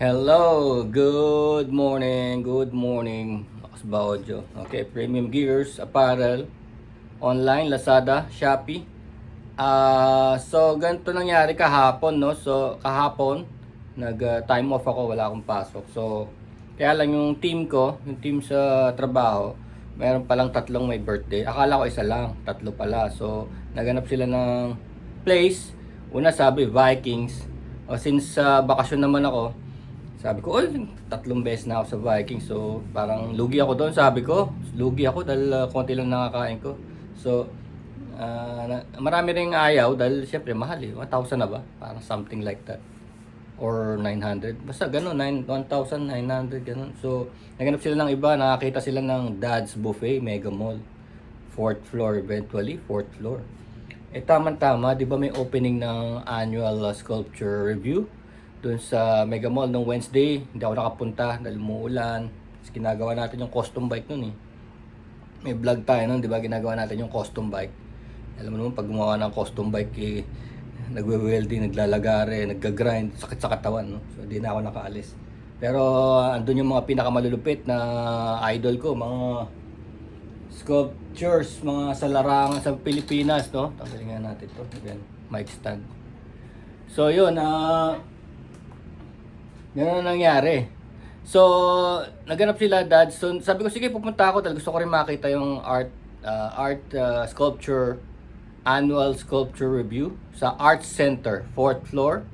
Hello, good morning, good morning. Lakas ba audio? Okay, Premium Gears, Apparel, online, Lazada, Shopee. Ah, so ganito nangyari kahapon, no? So kahapon, nag uh, time off ako, wala akong pasok. So kaya lang yung team ko, yung team sa trabaho, meron palang tatlong may birthday. Akala ko isa lang, tatlo pala. So naganap sila ng place. Una sabi Vikings. O since sa bakasyon naman ako, sabi ko, oy, tatlong beses na ako sa Vikings. So, parang lugi ako doon. Sabi ko, lugi ako dahil uh, konti lang nakakain ko. So, ah, na- marami ring ayaw dahil syempre mahal eh. 1,000 na ba? Parang something like that. Or 900. Basta gano'n, 9 1,900 gano'n. So, naganap sila ng iba. Nakakita sila ng Dad's Buffet, Mega Mall. Fourth floor eventually, fourth floor. Eh tama-tama, di ba may opening ng annual uh, sculpture review doon sa Mega Mall nung Wednesday. Hindi ako nakapunta dahil umuulan. Tapos ginagawa natin yung custom bike nun eh. May vlog tayo nun, di ba? Ginagawa natin yung custom bike. Alam mo naman, pag gumawa ng custom bike, eh, nagwe-welding, naglalagare, nagga-grind, sakit sa katawan, no? So, di na ako nakaalis. Pero, andun yung mga pinakamalulupit na idol ko, mga sculptures, mga sa larangan sa Pilipinas, no? Tanggalin nga natin to. Ayan, mic stand. So, yun, ah... Ganun ang nangyari. So, naganap sila dad. So, sabi ko, sige, pupunta ako dahil gusto ko rin makita yung art, ah, art ah, sculpture, annual sculpture review sa Arts Center, 4th floor,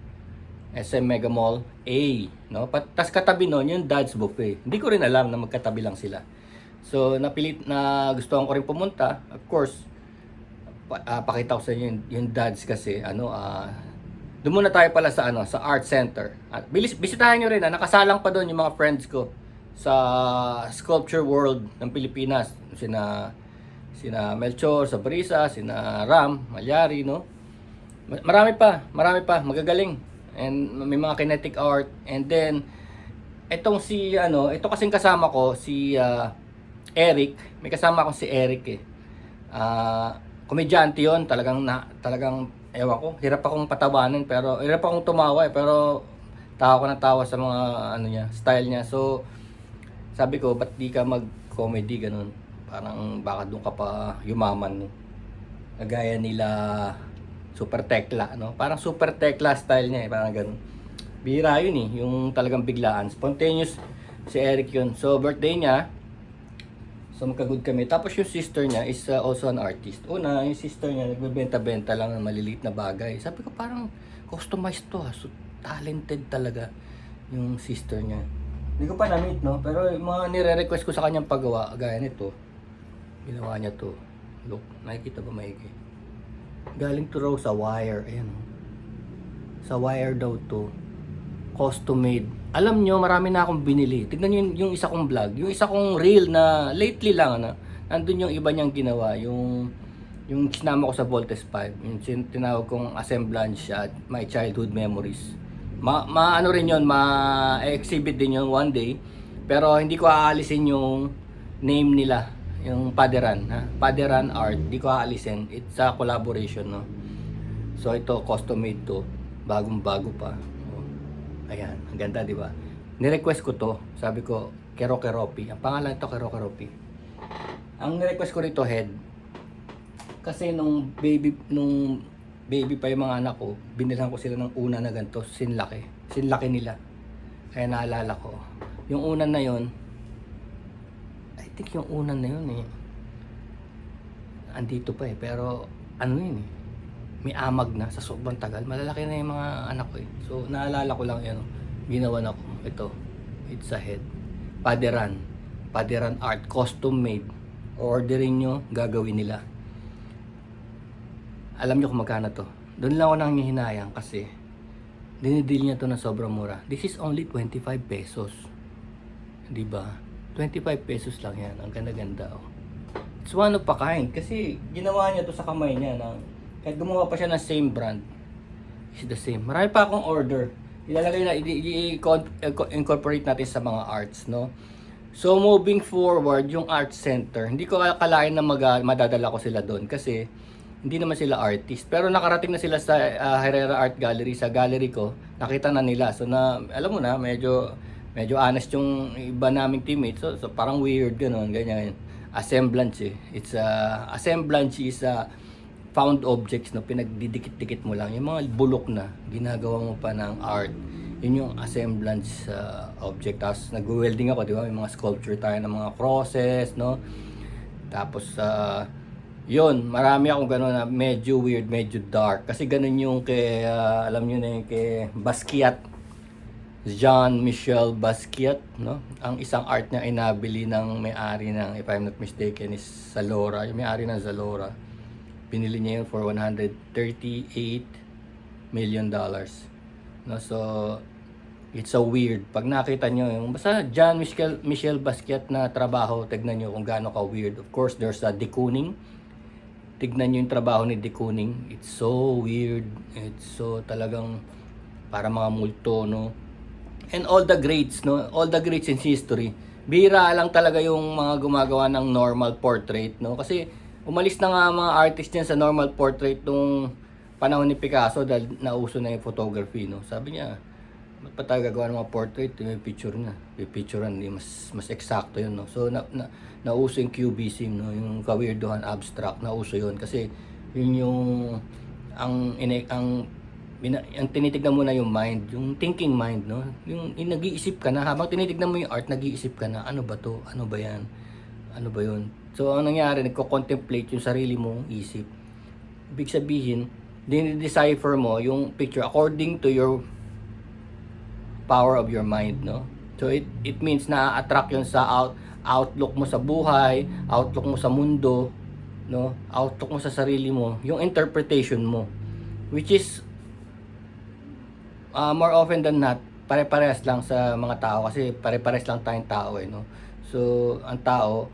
SM Mega Mall A. No? Tas katabi nun, yung Dad's Buffet. Hindi ko rin alam na magkatabi lang sila. So, napilit na gusto ko rin pumunta. Of course, pa, ah, pakita ko sa inyo yung, yung Dad's kasi, ano, ah, doon muna tayo pala sa ano sa art center. At bilis bisitahin niyo rin ah, nakasalang pa doon yung mga friends ko sa Sculpture World ng Pilipinas. Sina sina Melchor, Sabrisa, sina Ram, Malyari, no? Ma- Marami pa, marami pa, magagaling. And may mga kinetic art and then etong si ano, ito kasing kasama ko si ah, Eric, may kasama ako si Eric eh. Ah, komedyante 'yon, talagang na, talagang ewan ko, hirap akong patawanin pero hirap akong tumawa eh, pero tawa ko ng tawa sa mga ano niya, style niya. So sabi ko, ba't di ka mag-comedy ganun? Parang baka doon ka pa yumaman. No? Kagaya nila Super Tekla, no? Parang Super Tekla style niya eh, parang ganun. Bihira yun eh, yung talagang biglaan. Spontaneous si Eric yun. So birthday niya, So magka-good kami. Tapos yung sister niya is uh, also an artist. Una, yung sister niya nagbebenta-benta lang ng maliliit na bagay. Sabi ko parang customized to ha. So talented talaga yung sister niya. Hindi ko pa na-meet no, pero yung mga nire-request ko sa kanyang paggawa, gaya nito. Ginawa niya to. Look, nakikita ba maigi? Galing to raw sa wire. Ayan oh. Sa wire daw to custom made. Alam nyo, marami na akong binili. Tignan nyo yung, yung isa kong vlog. Yung isa kong reel na lately lang, ano, nandun yung iba niyang ginawa. Yung, yung sinama ko sa Voltes 5. Yung tinawag kong assemblance at my childhood memories. Ma, ma ano rin yun, ma-exhibit din yun one day. Pero hindi ko aalisin yung name nila. Yung Paderan. Ha? Paderan Art. Hindi ko aalisin. It's a collaboration, no? So ito, custom made to. Bagong bago pa. Ayan, ang ganda, di ba? Nirequest ko to. Sabi ko, Kero Keropi. Ang pangalan ito, Kero Keropi. Ang request ko rito, head. Kasi nung baby, nung baby pa yung mga anak ko, binilhan ko sila ng una na ganito, sinlaki. Sinlaki nila. Kaya naalala ko. Yung una na yon I think yung una na yun eh. Andito pa eh. Pero ano yun eh. May amag na sa sobrang tagal. Malalaki na yung mga anak ko eh. So naalala ko lang yun. Ginawa na ko. Ito. It's a head. Paderan. Paderan art. Custom made. Orderin nyo. Gagawin nila. Alam nyo kung magkano to. Doon lang ako nanghihinayang kasi dinidil niya to na sobrang mura. This is only 25 pesos. Di ba? 25 pesos lang yan. Ang ganda-ganda oh. It's one of a kind. Kasi ginawa niya to sa kamay niya. Na, kahit gumawa pa siya ng same brand, is the same. Marami pa akong order. Ilalagay na, i- i- i- incorporate natin sa mga arts, no? So, moving forward, yung art center, hindi ko akalain na mag, madadala ko sila doon kasi hindi naman sila artist. Pero nakarating na sila sa ah, Herrera Art Gallery, sa gallery ko, nakita na nila. So na, alam mo na, medyo medyo honest yung iba naming teammates. So, so parang weird ganun, ganyan. Assemblance eh. It's a assemblance is a found objects no pinagdidikit-dikit mo lang yung mga bulok na ginagawa mo pa ng art yun yung assemblance uh, object tapos nag-welding ako di ba may mga sculpture tayo ng mga crosses no tapos uh, yun marami akong gano'n na medyo weird medyo dark kasi ganun yung kay uh, alam niyo na yung kay Basquiat Jean-Michel Basquiat, no? Ang isang art niya ay nabili ng may-ari ng, if I'm not mistaken, is Zalora. Yung may-ari ng Zalora. Pinili niya yun for 138 million dollars. No? So, it's so weird. Pag nakita nyo, yung basta Jean-Michel Michel Basquiat na trabaho, tignan nyo kung gaano ka weird. Of course, there's a de Kooning. Tignan nyo yung trabaho ni de Kooning. It's so weird. It's so talagang para mga multo, no? and all the greats, no? All the greats in history. Bira lang talaga yung mga gumagawa ng normal portrait, no? Kasi umalis na nga mga artist niyan sa normal portrait nung panahon ni Picasso dahil nauso na yung photography, no? Sabi niya, ba't pa tayo gagawa ng mga portrait? May picture na. May picture na, mas, mas eksakto yun, no? So, na, na, nauso yung cubism, no? Yung kawirduhan, abstract, nauso yun. Kasi, yun yung, ang, ine, ang bina, ang tinitignan mo na yung mind, yung thinking mind, no? Yung, yung nag-iisip ka na, habang tinitignan mo yung art, nag-iisip ka na, ano ba to? Ano ba yan? Ano ba yun? So, ang nangyari, nagko-contemplate yung sarili mong isip. Ibig sabihin, dinidecipher mo yung picture according to your power of your mind, no? So, it, it means na attract yun sa out, outlook mo sa buhay, outlook mo sa mundo, no? Outlook mo sa sarili mo, yung interpretation mo. Which is, uh, more often than not, pare-parehas lang sa mga tao kasi pare-parehas lang tayong tao eh, no? So, ang tao,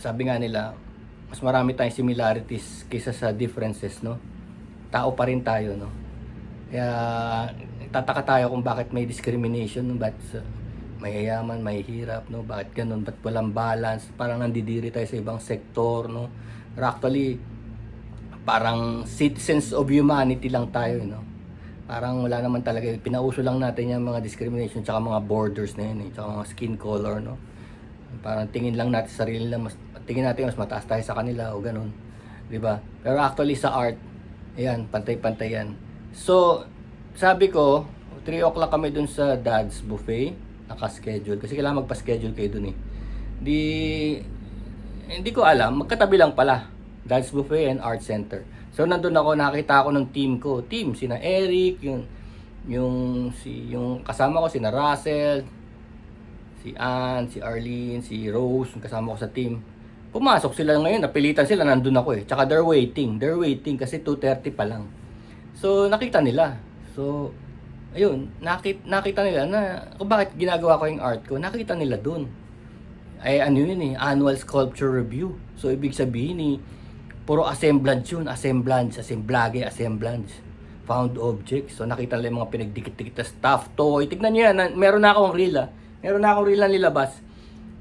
sabi nga nila, mas marami tayong similarities kaysa sa differences, no? Tao pa rin tayo, no? Kaya, tataka tayo kung bakit may discrimination, no? Ba't uh, may yaman, may hirap, no? Bakit ganun? Ba't walang balance? Parang nandidiri tayo sa ibang sektor, no? Pero actually, parang citizens of humanity lang tayo, no? Parang wala naman talaga. Pinauso lang natin yung mga discrimination tsaka mga borders na yun, eh, tsaka mga skin color, no? Parang tingin lang natin sa sarili lang, mas, tingin natin mas mataas tayo sa kanila o ganun. 'Di ba? Pero actually sa art, ayan, pantay-pantay yan. So, sabi ko, 3 o'clock kami dun sa dad's buffet, naka-schedule. Kasi kailangan magpa-schedule kayo dun eh. Di, hindi ko alam, magkatabi lang pala. Dad's Buffet and Art Center. So nandun ako, nakita ako ng team ko. Team, sina Eric, yung yung si yung kasama ko sina Russell, si Ann, si Arlene, si Rose, yung kasama ko sa team. Pumasok sila ngayon, napilitan sila, nandun ako eh. Tsaka they're waiting, they're waiting kasi 2.30 pa lang. So nakita nila. So ayun, nakita, nakita nila na kung bakit ginagawa ko yung art ko, nakita nila dun. Ay ano yun eh, annual sculpture review. So ibig sabihin eh, puro assemblance yun, assemblance, assemblage, assemblance. Found objects. So nakita nila yung mga pinagdikit-dikit na stuff, toy. Tignan nyo yan, meron na akong reel ah. Meron na akong reel na nilabas.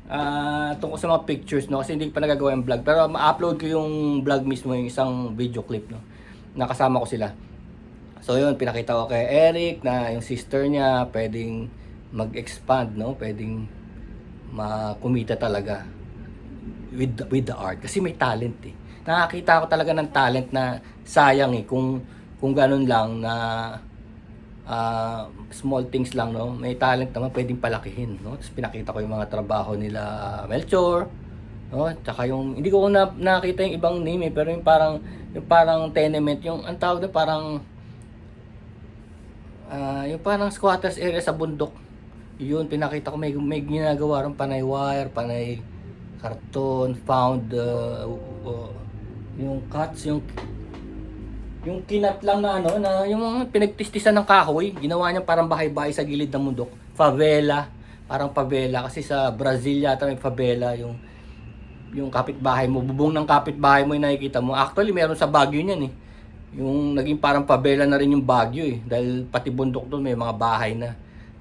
Ah, tungkol sa mga pictures no? Kasi hindi pa nagagawa yung vlog. Pero ma-upload ko yung vlog mismo yung isang video clip no? Nakasama ko sila. So yun pinakita ko kay Eric na yung sister niya pwedeng mag-expand no? Pwedeng makumita talaga with the, with the art. Kasi may talent eh. Nakakita ko talaga ng talent na sayang eh kung kung ganun lang na ah, small things lang no? May talent naman pwedeng palakihin no? Tapos pinakita ko yung mga trabaho nila Melchor no? Tsaka yung hindi ko na nakita yung ibang name eh pero yung parang yung parang tenement yung ang tawag na parang ah, yung parang squatters area sa bundok. Yun pinakita ko may may ginagawa ron panay wire panay karton found uh, uh, yung cuts yung yung kinat lang na ano, na yung mga pinagtistisan ng kahoy, ginawa niya parang bahay-bahay sa gilid ng mundok. Favela, parang favela kasi sa Brazil yata may favela yung yung kapitbahay mo, bubong ng kapitbahay mo yung nakikita mo. Actually, meron sa Baguio niyan eh. Yung naging parang favela na rin yung Baguio eh. Dahil pati bundok doon may mga bahay na.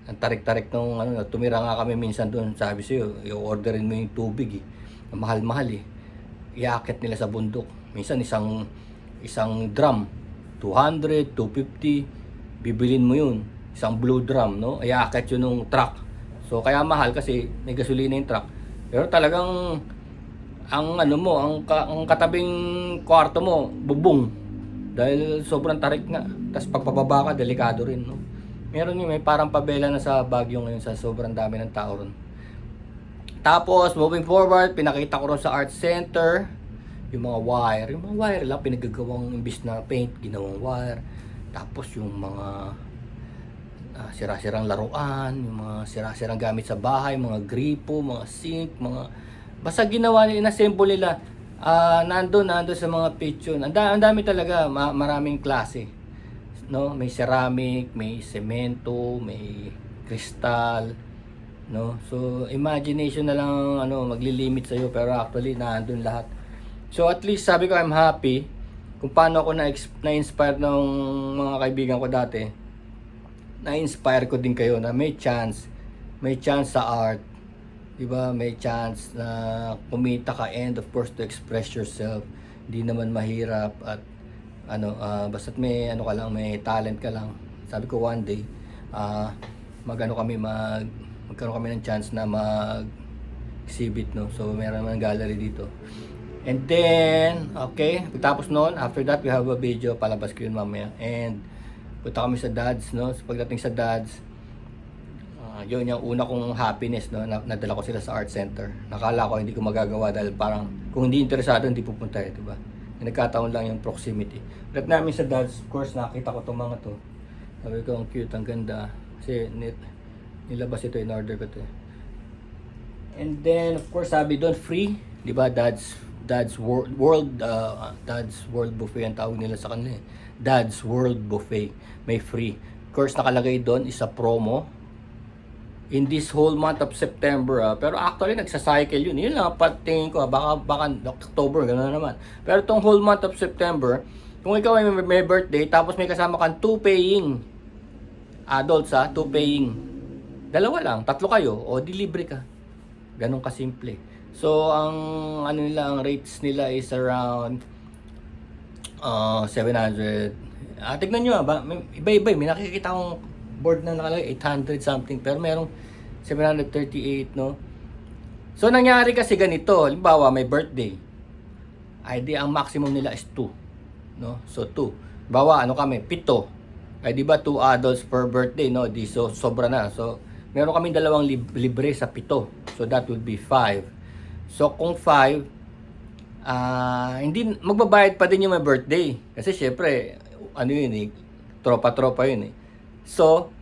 Ang tarik-tarik nung ano, tumira nga kami minsan doon. Sabi sa'yo, i-orderin mo yung tubig eh. Mahal-mahal eh. Iakit nila sa bundok. minsan isang isang drum. 200, 250 bibilin mo yun. Isang blue drum no? Ay akit yun ng truck. So kaya mahal kasi may gasolina yung truck. Pero talagang ang ano mo ang, ka, ang katabing kwarto mo bubong. Dahil sobrang tarik nga. Tapos pagpababa ka delikado rin no? Meron yun may parang pabela na sa Baguio ngayon sa sobrang dami ng tao ron. Tapos, moving forward, pinakita ko rin sa art center, yung mga wire. Yung mga wire lang, pinagagawang imbis na paint, ginawang wire. Tapos, yung mga ah, sira-sirang laruan, yung mga sira-sirang gamit sa bahay, mga gripo, mga sink, mga... Basta ginawa nila, inassemble nila. Ah, nandun, nandun sa mga picture. Ang, da- ang dami talaga, ma- maraming klase. No? May ceramic, may semento, may kristal, no so imagination na lang ang, ano maglilimit sa iyo pero actually naandun lahat so at least sabi ko I'm happy kung paano ako na na-inspire ng mga kaibigan ko dati. Na-inspire ko din kayo na may chance may chance sa art di ba? May chance na kumita ka and of course to express yourself. Hindi naman mahirap at ano ah, basta't may ano ka lang may talent ka lang. Sabi ko one day ah magano kami mag magkaroon kami ng chance na mag exhibit no? So meron naman gallery dito and then okay pagtapos noon after that we have a video palabas ko yun mamaya. And punta kami sa dads no? So, pagdating sa dads ah, yun yung una kong happiness no? Na, nadala ko sila sa art center. Nakala ko hindi ko magagawa dahil parang kung hindi interesado hindi pupunta eh di ba nagkataon lang yung proximity. Pagkat namin sa dads of course nakita ko itong mga to. Sabi ko ang cute ang ganda. Kasi net nilabas ito in order ko to eh. and then of course sabi doon free di ba dad's dad's world world uh, dad's world buffet ang tawag nila sa kanila eh. dad's world buffet may free of course nakalagay doon isa promo in this whole month of September ah. pero actually nagsa-cycle yun yun lang patingin ko ah. baka baka October gano'n naman pero tong whole month of September kung ikaw ay may, birthday tapos may kasama kang two paying adults ah two paying Dalawa lang, tatlo kayo, o di libre ka. Ganun kasimple. So, ang ano nila, ang rates nila is around uh, 700. Ah, tignan nyo ah, ba, iba-iba, may nakikita akong board na nakalagay 800 something, pero merong 738, no? So, nangyari kasi ganito, halimbawa may birthday. Ay di ang maximum nila is 2, no? So, 2. Bawa, ano kami, pito. Ay di ba 2 adults per birthday, no? Di so sobra na. So, meron kaming dalawang lib- libre sa pito. So, that would be 5. So, kung 5, ah hindi magbabayad pa din yung may birthday. Kasi syempre, ano yun eh, tropa-tropa yun eh. So,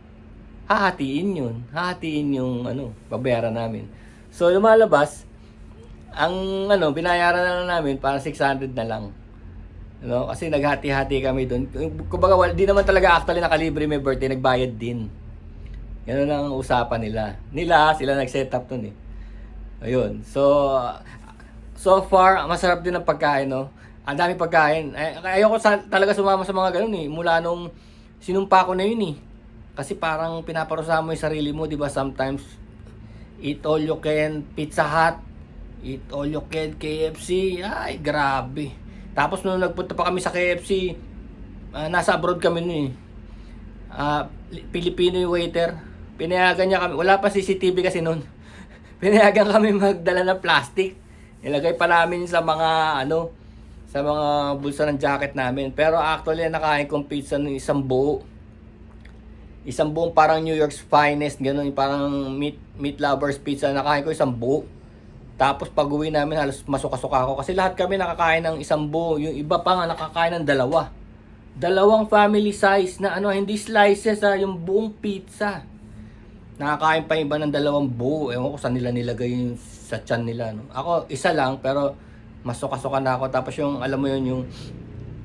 hahatiin yun. Hahatiin yung ano, babayaran namin. So, lumalabas, ang ano, binayaran na lang namin parang 600 na lang. No? Kasi naghati-hati kami doon. Kumbaga, wal- di naman talaga actually nakalibre may birthday, nagbayad din. Yan ang usapan nila. Nila, sila nag-set up dun eh. Ayun. So, so far, masarap din ang pagkain, no? Ang dami pagkain. Ay, ayoko sa, talaga sumama sa mga ganun eh. Mula nung sinumpa ko na yun eh. Kasi parang pinaparusa mo yung sarili mo, di ba? Sometimes, eat all you can Pizza Hut, eat all you can KFC. Ay, grabe. Tapos nung nagpunta pa kami sa KFC, ah, nasa abroad kami nun eh. Ah, Pilipino yung waiter. Pinayagan niya kami. Wala pa CCTV kasi noon. Pinayagan kami magdala ng plastic. Nilagay pa namin sa mga ano sa mga bulsa ng jacket namin. Pero actually nakain kong pizza ng isang buo. Isang buong parang New York's finest, ganun, parang meat, meat lovers pizza. Nakain ko isang buo. Tapos pag uwi namin, halos masuka-suka ako. Kasi lahat kami nakakain ng isang buo. Yung iba pa nga nakakain ng dalawa. Dalawang family size na ano, hindi slices ha, yung buong pizza. Nakakain pa iba ng dalawang buo. Ewan ko saan nila nilagay yung sa tiyan nila. No? Ako, isa lang, pero masuka-suka na ako. Tapos yung, alam mo yun, yung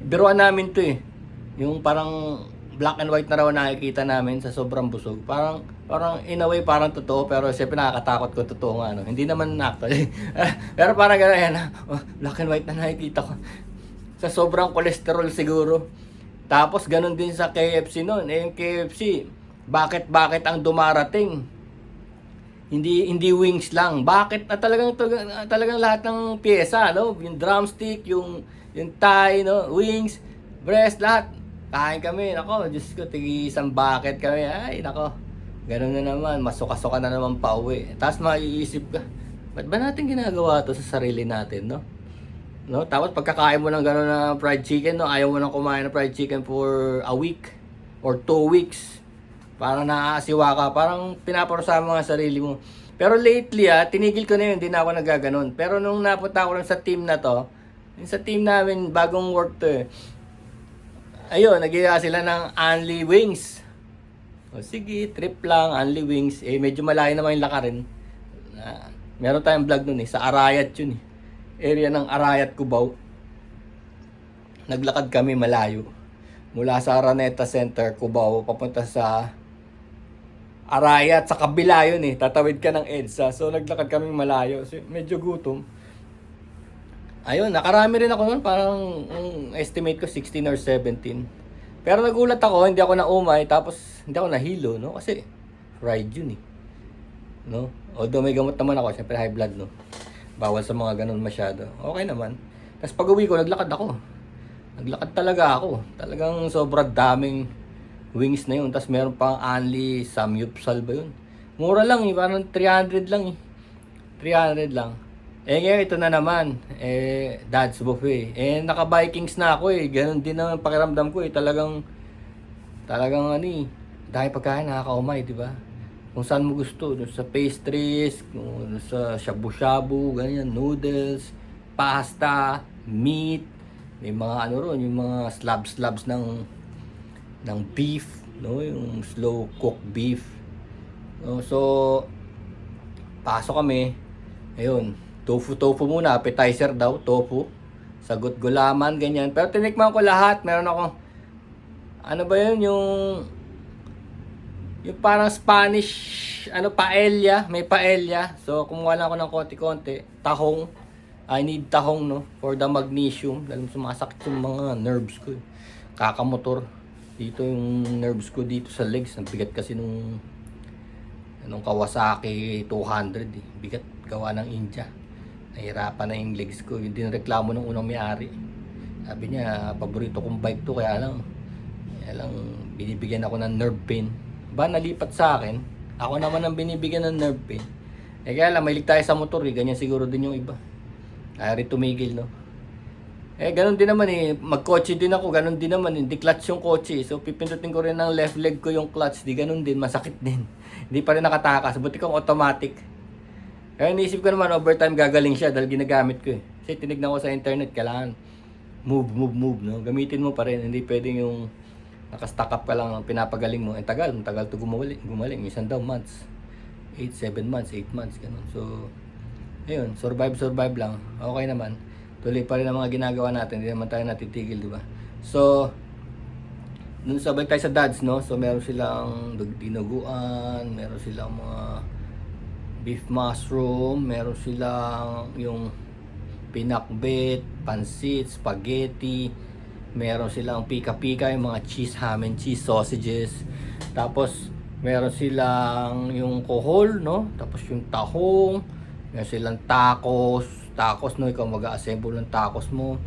biruan namin to eh. Yung parang black and white na raw nakikita namin sa sobrang busog. Parang, parang in a way, parang totoo. Pero siyempre nakakatakot ko totoo nga. No? Hindi naman actually. pero parang gano'n yan. Oh, black and white na nakikita ko. Sa sobrang cholesterol siguro. Tapos ganun din sa KFC noon. Eh yung KFC, bakit bakit ang dumarating? Hindi hindi wings lang. Bakit na talagang talagang, lahat ng piyesa, no? Yung drumstick, yung yung thigh, no? Wings, breast, lahat. Kain kami, nako, Diyos ko, tigi isang bucket kami. Ay, nako. Ganun na naman, masuka-suka na naman pa uwi. Tapos maiisip ka, ba't ba natin ginagawa to sa sarili natin, no? No? Tapos pagkakain mo ng gano'n na fried chicken, no? ayaw mo nang kumain ng fried chicken for a week or two weeks. Parang naaasiwa ka, parang pinaparusahan mo nga sarili mo. Pero lately, ah, tinigil ko na yun, hindi na ako nagaganon. Pero nung napunta ako lang sa team na to, yung sa team namin, bagong work to eh. Ayun, nagiya sila ng Only Wings. O sige, trip lang, Only Wings. Eh, medyo malayo naman yung lakarin. Ah, meron tayong vlog nun eh, sa Arayat yun eh. Area ng Arayat, Cubao. Naglakad kami malayo. Mula sa Araneta Center, Cubao, papunta sa Arayat, sa kabila yun eh. Tatawid ka ng EDSA. So, naglakad kami malayo. So, medyo gutom. Ayun, nakarami rin ako noon. Parang ang estimate ko 16 or 17. Pero nagulat ako, hindi ako naumay. Tapos, hindi ako nahilo, no? Kasi, fried yun eh. No? Although may gamot naman ako, syempre high blood, no? Bawal sa mga ganun masyado. Okay naman. Tapos pag uwi ko, naglakad ako. Naglakad talaga ako. Talagang sobrang daming wings na yun. Tapos meron pang only samyupsal ba yun? Mura lang eh, parang 300 lang eh. 300 lang. Eh ngayon, ito na naman. Eh, Dad's Buffet. Eh, naka-Vikings na ako eh. Ganon din naman pakiramdam ko eh. Talagang, talagang ano eh. Dahil pagkain nakakaumay, di ba? Kung saan mo gusto. Dun sa pastries, kung sa shabu-shabu, ganyan, noodles, pasta, meat. May mga ano ron, yung mga slabs-slabs ng ng beef, no? Yung slow cooked beef. No? So, pasok kami. Ayun, tofu tofu muna, appetizer daw, tofu. Sagot gulaman, ganyan. Pero tinikman ko lahat. Meron ako, ano ba yun, yung, yung parang Spanish, ano, paella. May paella. So, kumuha lang ako ng konti-konti. Tahong. I need tahong, no? For the magnesium. Dahil sumasakit yung mga nerves ko. eh. Kakamotor. Dito yung nerves ko dito sa legs. Ang bigat kasi nung nung Kawasaki 200 eh. Bigat gawa ng India. Nahirapan na yung legs ko. Yung dinreklamo ng unang may-ari. Sabi niya, paborito kong bike to kaya lang kaya lang binibigyan ako ng nerve pain. Ba nalipat sa akin, ako naman ang binibigyan ng nerve pain. Eh kaya lang, mahilig tayo sa motor eh. Ganyan siguro din yung iba. Kaya rin tumigil, no? Eh, ganun din naman eh. Mag-kotse din ako, ganun din naman. Hindi clutch yung kotse. eh. So, pipindutin ko rin ng left leg ko yung clutch. Di ganun din, masakit din. Hindi pa rin nakatakas. Buti kong automatic. Kaya iniisip ko naman, overtime gagaling siya dahil ginagamit ko eh. Kasi tinignan ko sa internet, kailangan move, move, move, no? Gamitin mo pa rin. Hindi pwedeng yung nakastack up ka lang, pinapagaling mo. Eh, tagal, tagal to gumaling. gumaling. Minsan daw months. 8, 7 months, 8 months, ganun. So, ayun, survive, survive lang. Okay naman. Tuloy pa rin ang mga ginagawa natin. Hindi naman tayo natitigil, di ba? So, dun sa balik tayo sa dads, no? So, meron silang dinuguan, meron silang mga beef mushroom, meron silang yung pinakbet, pansit, spaghetti, meron silang pika-pika, yung mga cheese, ham and cheese sausages. Tapos, meron silang yung kohol, no? Tapos yung tahong, meron silang tacos, tacos, no? Ikaw mag-assemble ng tacos mo.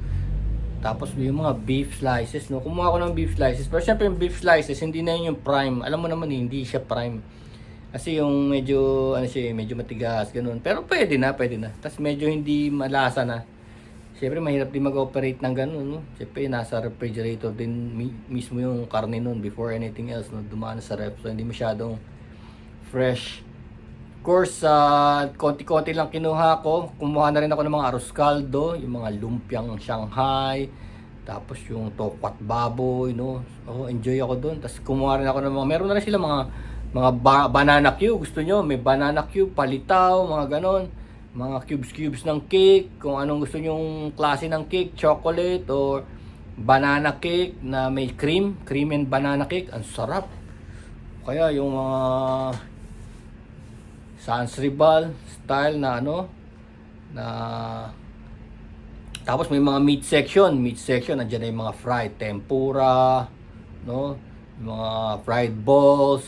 Tapos yung mga beef slices, no? Kumuha ko ng beef slices. Pero syempre yung beef slices, hindi na yun yung prime. Alam mo naman, hindi siya prime. Kasi yung medyo, ano siya, medyo matigas, ganun. Pero pwede na, pwede na. Tapos medyo hindi malasa na. Siyempre, mahirap din mag-operate ng ganun, no? Siyempre, nasa refrigerator din mi- mismo yung karne nun before anything else, no? Dumaan sa ref. So, hindi masyadong fresh. Course, sa konti-konti lang kinuha ko. Kumuha na rin ako ng mga arroz caldo, yung mga lumpiang Shanghai, tapos yung tokwat baboy, no? Oh, enjoy ako doon. Tapos kumuha rin ako ng mga, meron na rin sila mga mga ba- banana cube, gusto nyo, may banana cube, palitaw, mga ganon. Mga cubes-cubes ng cake, kung anong gusto nyong klase ng cake, chocolate or banana cake na may cream, cream and banana cake, ang sarap. Kaya yung mga Sans Ribal style na ano na tapos may mga meat section, meat section nandiyan na yung mga fried tempura, no? Yung mga fried balls,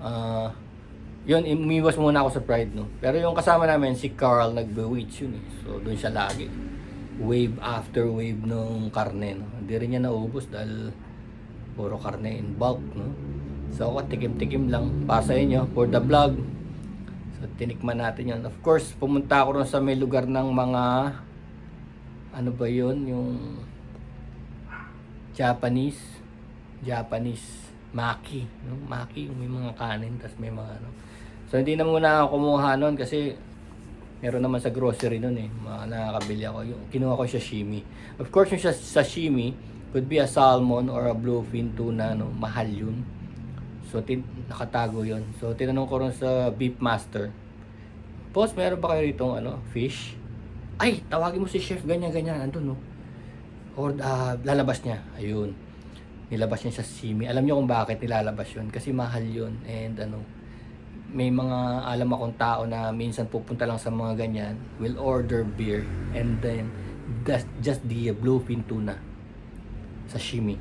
ah yun, umiwas muna ako sa Pride, no? Pero yung kasama namin, si Carl, nag-bewitch yun, eh. So, doon siya lagi. Wave after wave nung karne, no? Hindi rin niya naubos dahil puro karne in bulk, no? So, ako, tikim-tikim lang para sa inyo, for the vlog. So, tinikman natin yun. Of course, pumunta ako rin sa may lugar ng mga, ano ba yun, yung Japanese, Japanese maki, no? Maki, yung may mga kanin, tas may mga ano. So, hindi na muna ako kumuha nun kasi meron naman sa grocery nun eh. Mga nakakabili ako. Yung, kinuha ko sashimi. Of course, yung sa- sashimi could be a salmon or a bluefin tuna, no? Mahal yun. So, tin nakatago yun. So, tinanong ko rin sa Beef Master, Boss, meron ba kayo rito ano, fish? Ay, tawagin mo si chef, ganyan, ganyan. Andun, no? Or, ah, lalabas niya. Ayun. Nilabas niya sa sashimi. Alam niyo kung bakit nilalabas yun? Kasi mahal yun. And ano, may mga alam akong tao na minsan pupunta lang sa mga ganyan, will order beer and then just, just the bluefin tuna. Sashimi.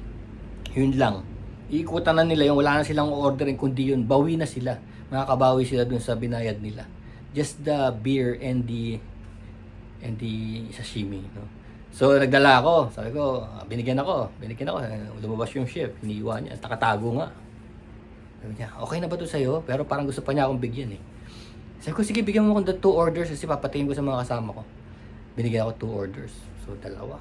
Yun lang. Iikutan na nila yung wala na silang ordering kundi yun. Bawi na sila. Makakabawi sila dun sa binayad nila. Just the beer and the and the sashimi. No? So, nagdala ako. Sabi ko, binigyan ako. Binigyan ako. Lumabas yung chef. Iniiwan niya. Takatago nga. Sabi niya, okay na ba to sa'yo? Pero parang gusto pa niya akong bigyan eh. Sabi ko, sige, bigyan mo akong two orders kasi papatingin ko sa mga kasama ko. Binigyan ako two orders. So, dalawa.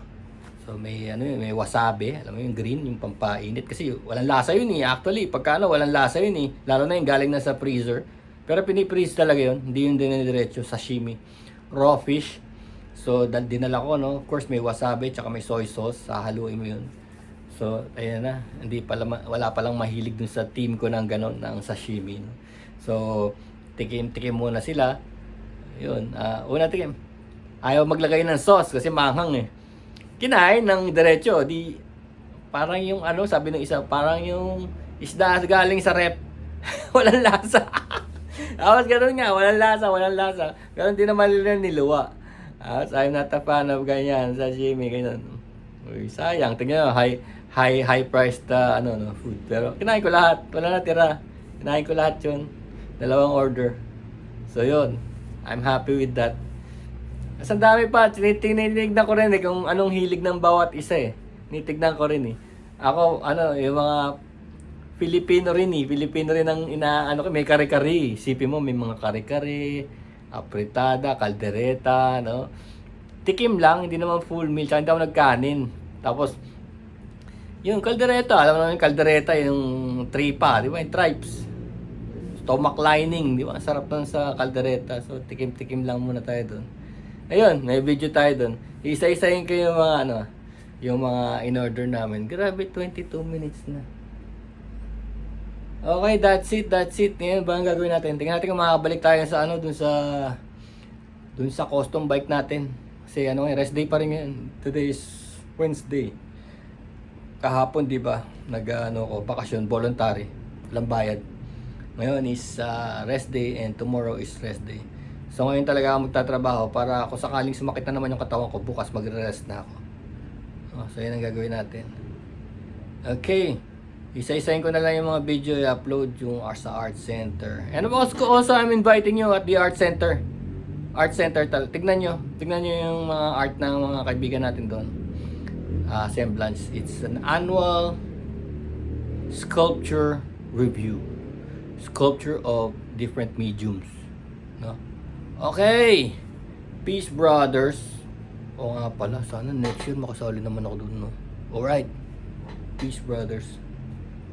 So, may, ano yun, may wasabi. Alam mo yung green, yung pampainit. Kasi walang lasa yun eh. Actually, pagka ano, walang lasa yun eh. Lalo na yung galing na sa freezer. Pero pinipreeze talaga yun. Hindi yun dinidiretso. Sashimi. Raw fish. So, dinala ko, no? Of course, may wasabi, tsaka may soy sauce. Sahaluin mo yun. So, ayan na. Hindi pala, wala palang mahilig dun sa team ko ng ganon, ng sashimi. No? So, tikim-tikim muna sila. Yun. ah una tikim. Ayaw maglagay ng sauce kasi manghang eh. Kinain ng diretso. Di, parang yung ano, sabi ng isa, parang yung isda galing sa rep. walang lasa. Tapos ganun nga, walang lasa, walang lasa. Ganun din naman nila niluwa. Tapos I'm not a fan of ganyan, sashimi, ganyan. Uy, sayang. Tingnan mo, high, high, high priced uh, ano, no, food. Pero kinain ko lahat. Wala na tira. Kinain ko lahat yun. Dalawang order. So yun. I'm happy with that. Ang dami pa. Tinitingnan ko rin eh kung anong hilig ng bawat isa eh. Nitignan ko rin eh. Ako, ano, yung mga Filipino rin eh. Filipino rin ang ina, ano ko, may kare-kare. Isipin mo, may mga kare-kare, apritada, kaldereta, no? Tikim lang, hindi naman full meal. Tsaka hindi ako nagkanin. Tapos, yung kaldereta, alam naman yung kaldereta, yung tripa, di ba? Yung tripes. Stomach lining, di ba? Sarap nun sa kaldereta. So, tikim-tikim lang muna tayo doon. Ayun, may video tayo doon. Isa-isahin ko yung mga, ano, yung mga in-order namin. Grabe, 22 minutes na. Okay, that's it, that's it. Ngayon ba ang gagawin natin? Tingnan natin kung makakabalik tayo sa ano, dun sa dun sa custom bike natin. Kasi ano, ngayon, rest day pa rin ngayon. Today is Wednesday. Kahapon, di ba? Nag ano ko, bakasyon, voluntary. Walang bayad. Ngayon is uh, rest day and tomorrow is rest day. So ngayon talaga ako magtatrabaho para kung sakaling sumakit na naman yung katawan ko, bukas magre-rest na ako. Oh, so yan ang gagawin natin. Okay. Isa-isahin ko na lang yung mga video i-upload yung sa Art Center. And also, also I'm inviting you at the Art Center. Art Center tal. Tignan nyo. Tignan nyo yung mga art ng mga kaibigan natin doon. Ah, semblance. It's an annual sculpture review. Sculpture of different mediums. No? Okay. Peace brothers. O nga pala, sana next year makasali naman ako doon, no? Alright. Peace brothers.